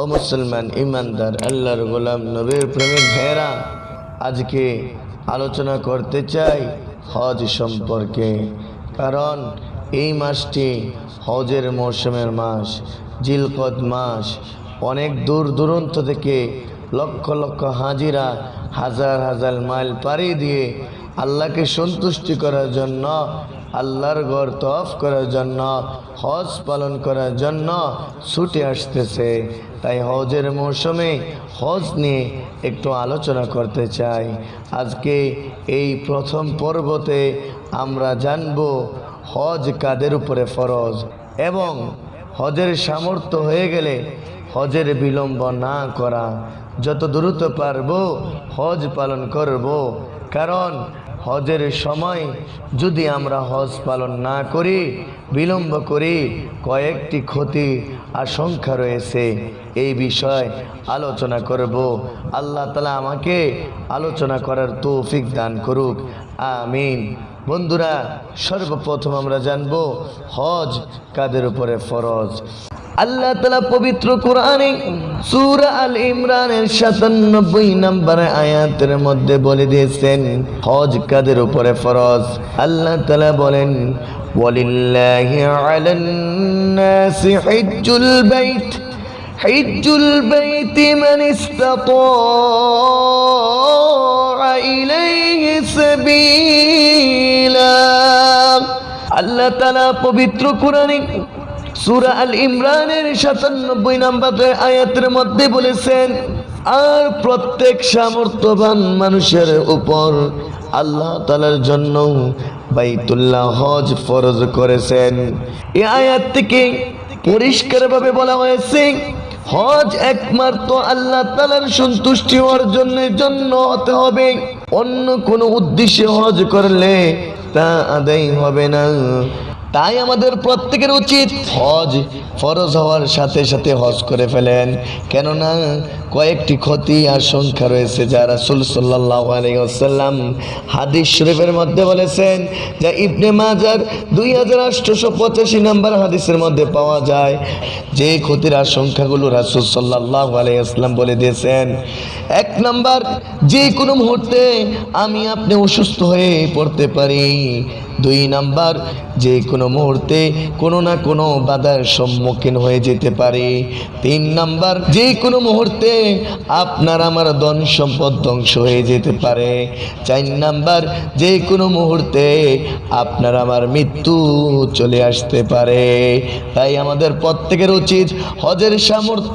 ও মুসলমান, ইমানদার, আল্লাহর গোলাম, নবীর প্রেমিক ভেরা আজকে আলোচনা করতে চাই হজ সম্পর্কে। কারণ এই মাসটি হজের মৌসুমের মাস, জিলকদ মাস, অনেক দূর দূরান্ত থেকে লক্ষ লক্ষ হাজিরা হাজার হাজার মাইল পাড়ি দিয়ে আল্লাহকে সন্তুষ্টি করার জন্য, আল্লাহর ঘর তফ করার জন্য, হজ পালন করার জন্য ছুটে আসতেছে। তাই হজের মৌসুমে হজ নিয়ে একটু আলোচনা করতে চাই। আজকে এই প্রথম পর্বতে আমরা জানব হজ কাদের উপরে ফরজ এবং হজের সামর্থ্য হয়ে গেলে হজের বিলম্ব না করা। যত দ্রুত পারব হজ পালন করব। কারণ হজের সময় যদি আমরা হজ পালন না করি, বিলম্ব করি, কয়েকটি ক্ষতি আশঙ্কা রয়েছে। এই বিষয় আলোচনা করব। আল্লাহ তালা আমাকে আলোচনা করার তৌফিক দান করুক। আমিন। বন্ধুরা, সর্বপ্রথম আমরা জানব হজ কাদের উপরে ফরজ। আল্লাহ তালা পবিত্র কোরআনে সূরা আল ইমরানের সাতানব্বই নম্বর আয়াতের মধ্যে বলে দিয়েছেন হজ কাদের উপরে ফরজ আল্লাহ তালা বলেন ولله على الناس حج البيت حج البيت من استطاع إليه سبيلا আল্লাহ তালা পবিত্র কোরআনে সুরা আল ইমরানের সাতানব্বই নম্বর আয়াতের মধ্যে বলেছেন, আর প্রত্যেক সামর্থ্যবান মানুষের উপর আল্লাহ তালার জন্য বাইতুল্লাহ হজ ফরজ করেছেন। এই আয়াত থেকে পরিষ্কারভাবে বলা হয়েছে, হজ একমাত্র আল্লাহ তালার সন্তুষ্টি অর্জনের জন্য হতে হবে। অন্য কোনো উদ্দেশ্যে হজ করলে তা আদায় হবে না তাই আমাদের প্রত্যেকের উচিত হজ ফরজ হওয়ার সাথে সাথে হজ করে ফেলেন। কেননা কয়েকটি ক্ষতি সংখ্যা রয়েছে যা রাসুল সাল্লাহ হাদিস শরীফের মধ্যে বলেছেন যা ইবনে মাজার দুই হাজার আটশোশো পঁচাশি নাম্বার হাদিসের মধ্যে পাওয়া যায়। যে ক্ষতির আশঙ্কাগুলো রাসুল সাল্লাহ আলাইসলাম বলে দিয়েছেন। এক নাম্বার, যে কোনো মুহূর্তে আমি আপনি অসুস্থ হয়ে পড়তে পারি। দুই নাম্বার, যে কোনো মুহূর্তে কোনো না কোনো বাধার সম্মুখীন হয়ে যেতে পারে। তিন নাম্বার, যে কোনো মুহূর্তে আপনার আমার ধন সম্পদ ধ্বংস হয়ে যেতে পারে। চার নাম্বার, যে কোনো মুহূর্তে আপনার আমার মৃত্যু চলে আসতে পারে। তাই আমাদের প্রত্যেকের উচিত হজের সামর্থ্য